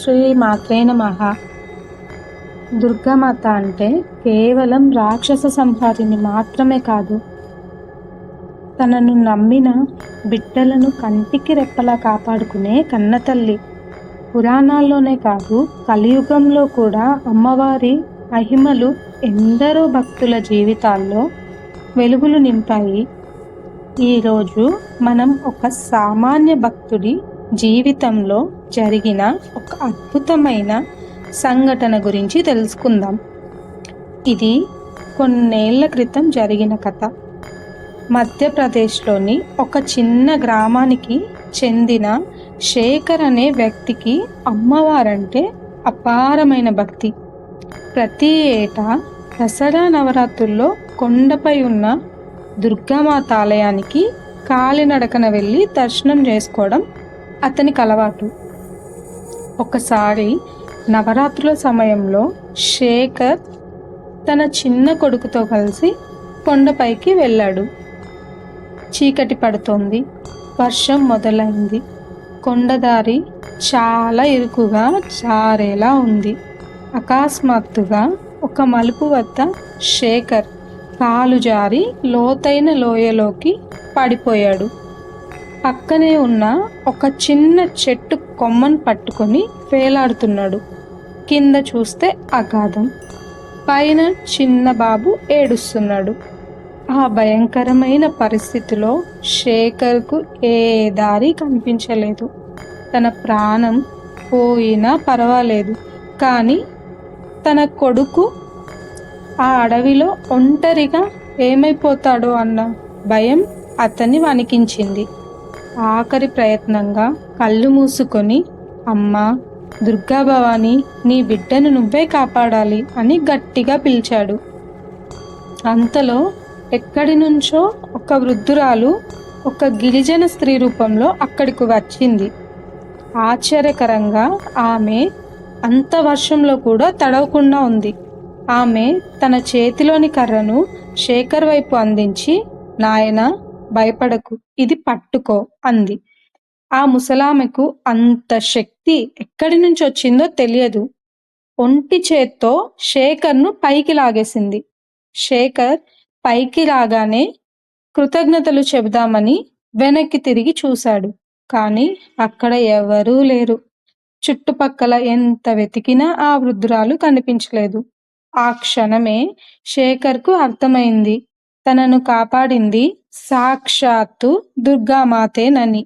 శ్రీ మాత్రే నమః దుర్గామాత అంటే కేవలం రాక్షస సంహారిని మాత్రమే కాదు. తనను నమ్మిన బిడ్డలను కంటికి రెప్పలా కాపాడుకునే కన్నతల్లి. పురాణాల్లోనే కాదు కలియుగంలో కూడా అమ్మవారి మహిమలు ఎందరో భక్తుల జీవితాల్లో వెలుగులు నింపాయి. ఈరోజు మనం ఒక సామాన్య భక్తుడి జీవితంలో జరిగిన ఒక అద్భుతమైన సంఘటన గురించి తెలుసుకుందాం. ఇది కొన్నేళ్ళ క్రితం జరిగిన కథ. మధ్యప్రదేశ్లోని ఒక చిన్న గ్రామానికి చెందిన శేఖర్ అనే వ్యక్తికి అమ్మవారంటే అపారమైన భక్తి. ప్రతి ఏటా దసరా నవరాత్రుల్లో కొండపై ఉన్న దుర్గామాత ఆలయానికి కాలినడకన వెళ్ళి దర్శనం చేసుకోవడం అతనికి అలవాటు ఒకసారి నవరాత్రుల సమయంలో శేఖర్ తన చిన్న కొడుకుతో కలిసి కొండపైకి వెళ్ళాడు. చీకటి పడుతోంది. వర్షం మొదలైంది. కొండదారి చాలా ఇరుకుగా జారేలా ఉంది. అకస్మాత్తుగా ఒక మలుపు వద్ద శేఖర్ కాలు జారి లోతైన లోయలోకి పడిపోయాడు. పక్కనే ఉన్న ఒక చిన్న చెట్టు కొమ్మను పట్టుకొని వేలాడుతున్నాడు. కింద చూస్తే అగాధం. పైన చిన్న బాబు ఏడుస్తున్నాడు. ఆ భయంకరమైన పరిస్థితిలో శేఖర్కు ఏ దారి కనిపించలేదు. తన ప్రాణం పోయినా పర్వాలేదు. కానీ తన కొడుకు ఆ అడవిలో ఒంటరిగా ఏమైపోతాడో అన్న భయం అతన్ని వణికించింది. ఆఖరి ప్రయత్నంగా కళ్ళు మూసుకొని అమ్మా దుర్గాభవాని నీ బిడ్డను నువ్వే కాపాడాలి అని గట్టిగా పిలిచాడు. అంతలో ఎక్కడి నుంచో ఒక వృద్ధురాలు ఒక గిరిజన స్త్రీ రూపంలో అక్కడికి వచ్చింది. ఆశ్చర్యకరంగా ఆమె అంత వర్షంలో కూడా తడవకుండా ఉంది. ఆమె తన చేతిలోని కర్రను శేఖర్ వైపు అందించి నాయన భయపడకు ఇది పట్టుకో అంది. ఆ ముసలామెకు అంత శక్తి ఎక్కడి నుంచి వచ్చిందో తెలియదు. ఒంటి చేత్తో శేఖర్ను పైకి లాగేసింది. శేఖర్ పైకి రాగానే కృతజ్ఞతలు చెబుదామని వెనక్కి తిరిగి చూశాడు. కానీ అక్కడ ఎవరూ లేరు. చుట్టుపక్కల ఎంత వెతికినా ఆ వృద్ధురాలు కనిపించలేదు. ఆ క్షణమే శేఖర్కు అర్థమైంది. తనను కాపాడింది సాక్షాత్తు దుర్గామాతేనని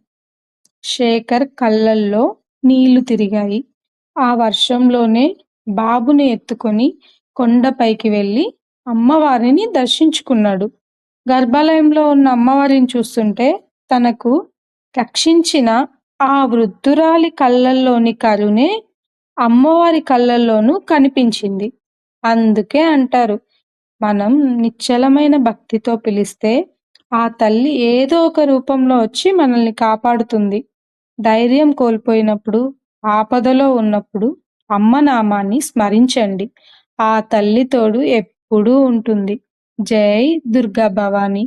శేఖర్ కళ్ళల్లో నీళ్ళు తిరిగాయి. ఆ వర్షంలోనే బాబుని ఎత్తుకొని కొండపైకి వెళ్ళి అమ్మవారిని దర్శించుకున్నాడు. గర్భాలయంలో ఉన్న అమ్మవారిని చూస్తుంటే తనకు రక్షించిన ఆ వృద్ధురాలి కళ్ళల్లోని కరుణే అమ్మవారి కళ్ళల్లోనూ కనిపించింది. అందుకే అంటారు మనం నిశ్చలమైన భక్తితో పిలిస్తే ఆ తల్లి ఏదో ఒక రూపంలో వచ్చి మనల్ని కాపాడుతుంది. ధైర్యం కోల్పోయినప్పుడు ఆపదలో ఉన్నప్పుడు అమ్మ నామాన్ని స్మరించండి. ఆ తల్లి తోడు ఎప్పుడూ ఉంటుంది. జై దుర్గా భవాని.